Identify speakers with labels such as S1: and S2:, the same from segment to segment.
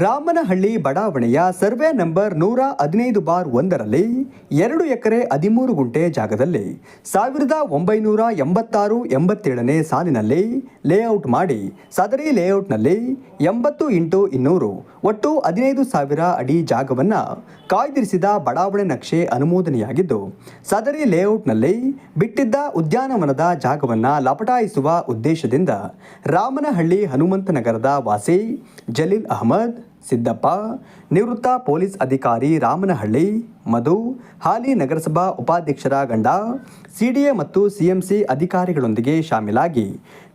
S1: ರಾಮನಹಳ್ಳಿ ಬಡಾವಣೆಯ survey number ನೂರ ಹದಿನೈದು ಬಾರ್ ಒಂದರಲ್ಲಿ ಎರಡು ಎಕರೆ ಹದಿಮೂರು ಗುಂಟೆ ಜಾಗದಲ್ಲಿ ಸಾವಿರದ ಒಂಬೈನೂರ ಎಂಬತ್ತಾರು ಎಂಬತ್ತೇಳನೇ ಸಾಲಿನಲ್ಲಿ ಲೇಔಟ್ ಮಾಡಿ ಸದರಿ ಲೇಔಟ್ನಲ್ಲಿ ಎಂಬತ್ತು ಇಂಟು ಇನ್ನೂರು ಒಟ್ಟು ಹದಿನೈದು ಸಾವಿರ ಅಡಿ ಜಾಗವನ್ನು ಕಾಯ್ದಿರಿಸಿದ ಬಡಾವಣೆ ನಕ್ಷೆ ಅನುಮೋದನೆಯಾಗಿದ್ದು, ಸದರಿ ಲೇಔಟ್ನಲ್ಲಿ ಬಿಟ್ಟಿದ್ದ ಉದ್ಯಾನವನದ ಜಾಗವನ್ನು ಲಪಟಾಯಿಸುವ ಉದ್ದೇಶದಿಂದ ರಾಮನಹಳ್ಳಿ ಹನುಮಂತನಗರದ ವಾಸಿ ಜಲೀಲ್ ಅಹಮದ್ ಸಿದ್ದಪ್ಪ, ನಿವೃತ್ತ ಪೊಲೀಸ್ ಅಧಿಕಾರಿ ರಾಮನಹಳ್ಳಿ, ಮಧು, ಹಾಲಿ ನಗರಸಭಾ ಉಪಾಧ್ಯಕ್ಷರ ಗಂಡ, ಸಿಡಿಎ ಮತ್ತು ಸಿಎಂಸಿ ಅಧಿಕಾರಿಗಳೊಂದಿಗೆ ಶಾಮೀಲಾಗಿ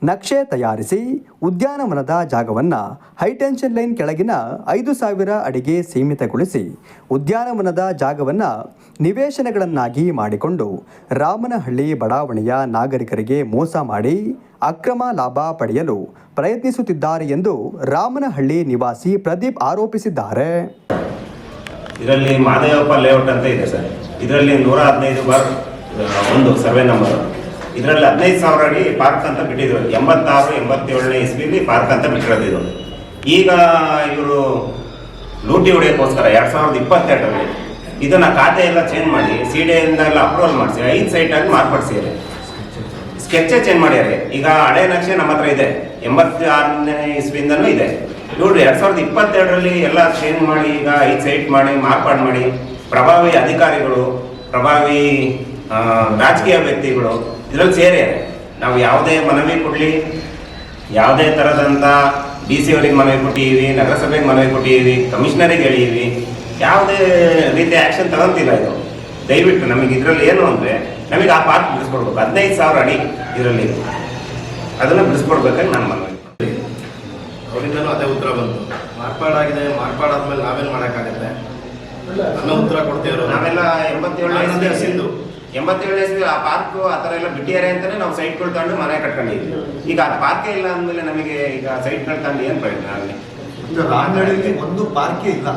S1: ನಕ್ಷೆ ತಯಾರಿಸಿ ಉದ್ಯಾನವನದ ಜಾಗವನ್ನು ಹೈಟೆನ್ಷನ್ ಲೈನ್ ಕೆಳಗಿನ ಐದು ಸಾವಿರ ಅಡಿಗೆ ಸೀಮಿತಗೊಳಿಸಿ ಉದ್ಯಾನವನದ ಜಾಗವನ್ನು ನಿವೇಶನಗಳನ್ನಾಗಿ ಮಾಡಿಕೊಂಡು ರಾಮನಹಳ್ಳಿ ಬಡಾವಣೆಯ ನಾಗರಿಕರಿಗೆ ಮೋಸ ಮಾಡಿ ಅಕ್ರಮ ಲಾಭ ಪಡೆಯಲು ಪ್ರಯತ್ನಿಸುತ್ತಿದ್ದಾರೆ ಎಂದು ರಾಮನಹಳ್ಳಿ ನಿವಾಸಿ ಪ್ರದೀಪ್ ಆರೋಪಿಸಿದ್ದಾರೆ.
S2: ಇದರಲ್ಲಿ ಮಹದೇವಪ್ಪ ಲೇಔಟ್ ಅಂತ ಇದೆ ಸರ್. ಇದರಲ್ಲಿ ನೂರ ಹದಿನೈದು ಬಾರ್ ಒಂದು ಸರ್ವೆ ನಂಬರ್ ಇದರಲ್ಲಿ ಹದಿನೈದು ಸಾವಿರ ಅಡಿ ಪಾರ್ಕ್ ಅಂತ ಬಿಟ್ಟಿದ್ರು. ಎಂಬತ್ತಾರು, ಎಂಬತ್ತೇಳನೇ ಇಸ್ವಿಲಿ ಪಾರ್ಕ್ ಅಂತ ಬಿಟ್ಟಿರೋದಿದ್ರು ಈಗ ಇವರು ಲೂಟಿ ಹೊಡೆಯೋಕ್ಕೋಸ್ಕರ ಎರಡು ಸಾವಿರದ ಇಪ್ಪತ್ತೆರಡರಲ್ಲಿ ಇದನ್ನ ಖಾತೆ ಎಲ್ಲ ಚೇಂಜ್ ಮಾಡಿ ಸಿ ಡಿ ಎಲ್ಲ ಅಪ್ರೂವಲ್ ಮಾಡಿಸಿ, ಐದು ಸೈಟಾಗಿ ಮಾರ್ಪಡಿಸಿದ್ದಾರೆ ಸ್ಕೆಚ್ಚೇ ಚೇಂಜ್ ಮಾಡ್ಯಾರೆ. ಈಗ ಹಳೆ ನಕ್ಷೆ ನಮ್ಮ ಹತ್ರ ಇದೆ. ಎಂಬತ್ತಾರನೇ ಇಸ್ವಿಯಿಂದನೂ ಇದೆ. ನೋಡ್ರಿ, ಎರಡ್ ಸಾವಿರದ ಇಪ್ಪತ್ತೆರಡರಲ್ಲಿ ಎಲ್ಲ ಚೇಂಜ್ ಮಾಡಿ, ಈಗ ಐದು ಸೈಟ್ ಮಾಡಿ, ಮಾರ್ಪಾಡು ಮಾಡಿ, ಪ್ರಭಾವಿ ಅಧಿಕಾರಿಗಳು, ಪ್ರಭಾವಿ ರಾಜಕೀಯ ವ್ಯಕ್ತಿಗಳು ಇದರಲ್ಲಿ ಸೇರ್ಯಾರೆ. ನಾವು ಯಾವುದೇ ಮನವಿ ಕೊಡಲಿ, ಯಾವುದೇ ಥರದಂಥ ಡಿ ಸಿ ಅವರಿಗೆ ಮನವಿ ಕೊಟ್ಟಿದ್ದೀವಿ, ನಗರಸಭೆಗೆ ಮನವಿ ಕೊಟ್ಟಿದ್ದೀವಿ, ಕಮಿಷನರಿಗೆ ಹೇಳಿದ್ದೀವಿ, ಯಾವುದೇ ರೀತಿಯ ಆ್ಯಕ್ಷನ್ ತಗೊಂತಿಲ್ಲ ಇದು. ದಯವಿಟ್ಟು ನಮಗೆ ಇದರಲ್ಲಿ ಏನು ಅಂದರೆ ನಮಗೆ ಆ ಪಾರ್ಕ್ ಬಿಡಿಸ್ಕೊಡ್ಬೇಕು ಹದಿನೈದು ಸಾವಿರ ಅಡಿ ಇದರಲ್ಲಿ ಅದನ್ನು ಬಿಡಿಸ್ಕೊಡ್ಬೇಕಾಗಿ ನಾನು ಮನವಿ
S3: ಅವರಿಂದನೂ ಅದೇ ಉತ್ತರ ಬಂತು. ಮಾರ್ಪಾಡಾಗಿದೆ ಮಾರ್ಪಾಡಾದ್ಮೇಲೆ ನಾವೇನು ಮಾಡೋಕ್ಕಾಗತ್ತೆ? ಅನ್ನೋ ಉತ್ತರ ಕೊಡ್ತೀವ್ರು
S2: ನಾವೆಲ್ಲ ಎಂಬತ್ತೇಳನೇ
S3: ಸಿಂಧು.
S2: ಎಂಬತ್ತೇಳನೇ ಇಸ್ವಿ ಆ ಪಾರ್ಕ್ ಆ ಥರ ಎಲ್ಲ ಬಿಟ್ಟಿದ್ದಾರೆ ಅಂತಲೇ ನಾವು ಸೈಟ್ಗಳು ತಗೊಂಡು ಮನೆ ಕಟ್ಕೊಂಡಿದ್ವಿ ಈಗ ಆ ಪಾರ್ಕೇ ಇಲ್ಲ ಅಂದಮೇಲೆ ನಮಗೆ ಈಗ ಸೈಟ್ಗಳು ತಗೊಂಡು ಏನು ಪ್ರಯೋಜನ ಅಲ್ಲಿ?
S4: ಈಗ ರಾಮನಹಳ್ಳಿಯಲ್ಲಿ ಒಂದು ಪಾರ್ಕೇ ಇಲ್ಲ.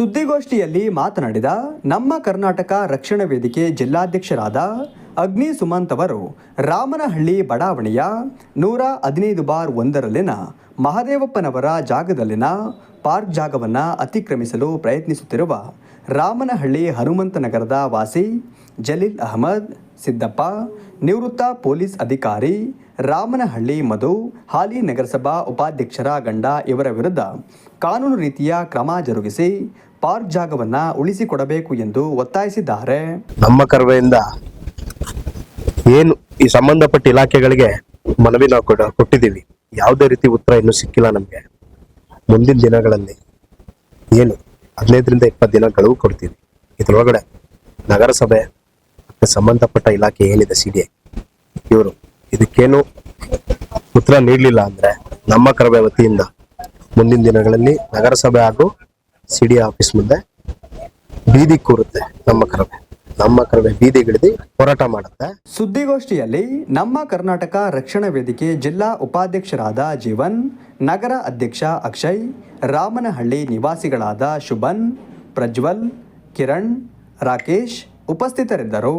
S1: ಸುದ್ದಿಗೋಷ್ಠಿಯಲ್ಲಿ ಮಾತನಾಡಿದ ನಮ್ಮ ಕರ್ನಾಟಕ ರಕ್ಷಣಾ ವೇದಿಕೆ ಜಿಲ್ಲಾಧ್ಯಕ್ಷರಾದ ಅಗ್ನಿ ಸುಮಂತ್ ಅವರು, ರಾಮನಹಳ್ಳಿ ಬಡಾವಣೆಯ ನೂರ ಹದಿನೈದು ಬಾರ್ ಒಂದರಲ್ಲಿನ ಮಹದೇವಪ್ಪನವರ ಜಾಗದಲ್ಲಿನ ಪಾರ್ಕ್ ಜಾಗವನ್ನು ಅತಿಕ್ರಮಿಸಲು ಪ್ರಯತ್ನಿಸುತ್ತಿರುವ ರಾಮನಹಳ್ಳಿ ಹನುಮಂತನಗರದ ವಾಸಿ ಜಲೀಲ್ ಅಹಮದ್, ಸಿದ್ದಪ್ಪ, ನಿವೃತ್ತ ಪೊಲೀಸ್ ಅಧಿಕಾರಿ, ರಾಮನಹಳ್ಳಿ ಮಧು, ಹಾಲಿ ನಗರಸಭಾ ಉಪಾಧ್ಯಕ್ಷರ ಗಂಡ ಇವರ ವಿರುದ್ಧ ಕಾನೂನು ರೀತಿಯ ಕ್ರಮ ಜರುಗಿಸಿ ಪಾರ್ಕ್ ಜಾಗವನ್ನು ಉಳಿಸಿಕೊಡಬೇಕು ಎಂದು ಒತ್ತಾಯಿಸಿದ್ದಾರೆ.
S5: ನಮ್ಮ ಕರ್ವೆಯಿಂದ ಏನು ಈ ಸಂಬಂಧಪಟ್ಟ ಇಲಾಖೆಗಳಿಗೆ ಮನವಿ ನಾವು ಕೊಟ್ಟಿದ್ದೀವಿ. ಯಾವುದೇ ರೀತಿ ಉತ್ತರ ಇನ್ನೂ ಸಿಕ್ಕಿಲ್ಲ ನಮಗೆ. ಮುಂದಿನ ದಿನಗಳಲ್ಲಿ ಏನು ಹದಿನೈದರಿಂದ ಇಪ್ಪತ್ತು ದಿನ ಗಳವು ಕೊಡ್ತೀವಿ. ಇದರೊಳಗಡೆ ನಗರಸಭೆ ಸಂಬಂಧಪಟ್ಟ ಇಲಾಖೆ ಏನಿದೆ ಸಿ ಡಿ ಇವರು ಇದಕ್ಕೇನು ಉತ್ತರ ನೀಡಲಿಲ್ಲ ಅಂದ್ರೆ ನಮ್ಮ ಕರವೇ ವತಿಯಿಂದ ಮುಂದಿನ ದಿನಗಳಲ್ಲಿ ನಗರಸಭೆ ಹಾಗೂ ಸಿ ಡಿ ಆಫೀಸ್ ಮುಂದೆ ಬೀದಿ ಕೂರುತ್ತೆ ನಮ್ಮ ಕರವೇ. ನಮ್ಮ ಕರವೇ ಬೀದಿಗಿಳಿದು ಹೋರಾಟ ಮಾಡುತ್ತೆ.
S1: ಸುದ್ದಿಗೋಷ್ಠಿಯಲ್ಲಿ ನಮ್ಮ ಕರ್ನಾಟಕ ರಕ್ಷಣಾ ವೇದಿಕೆ ಜಿಲ್ಲಾ ಉಪಾಧ್ಯಕ್ಷರಾದ ಜೀವನ್, ನಗರ ಅಧ್ಯಕ್ಷ ಅಕ್ಷಯ್, ರಾಮನಹಳ್ಳಿ ನಿವಾಸಿಗಳಾದ ಶುಭನ್, ಪ್ರಜ್ವಲ್, ಕಿರಣ್, ರಾಕೇಶ್ ಉಪಸ್ಥಿತರಿದ್ದರು.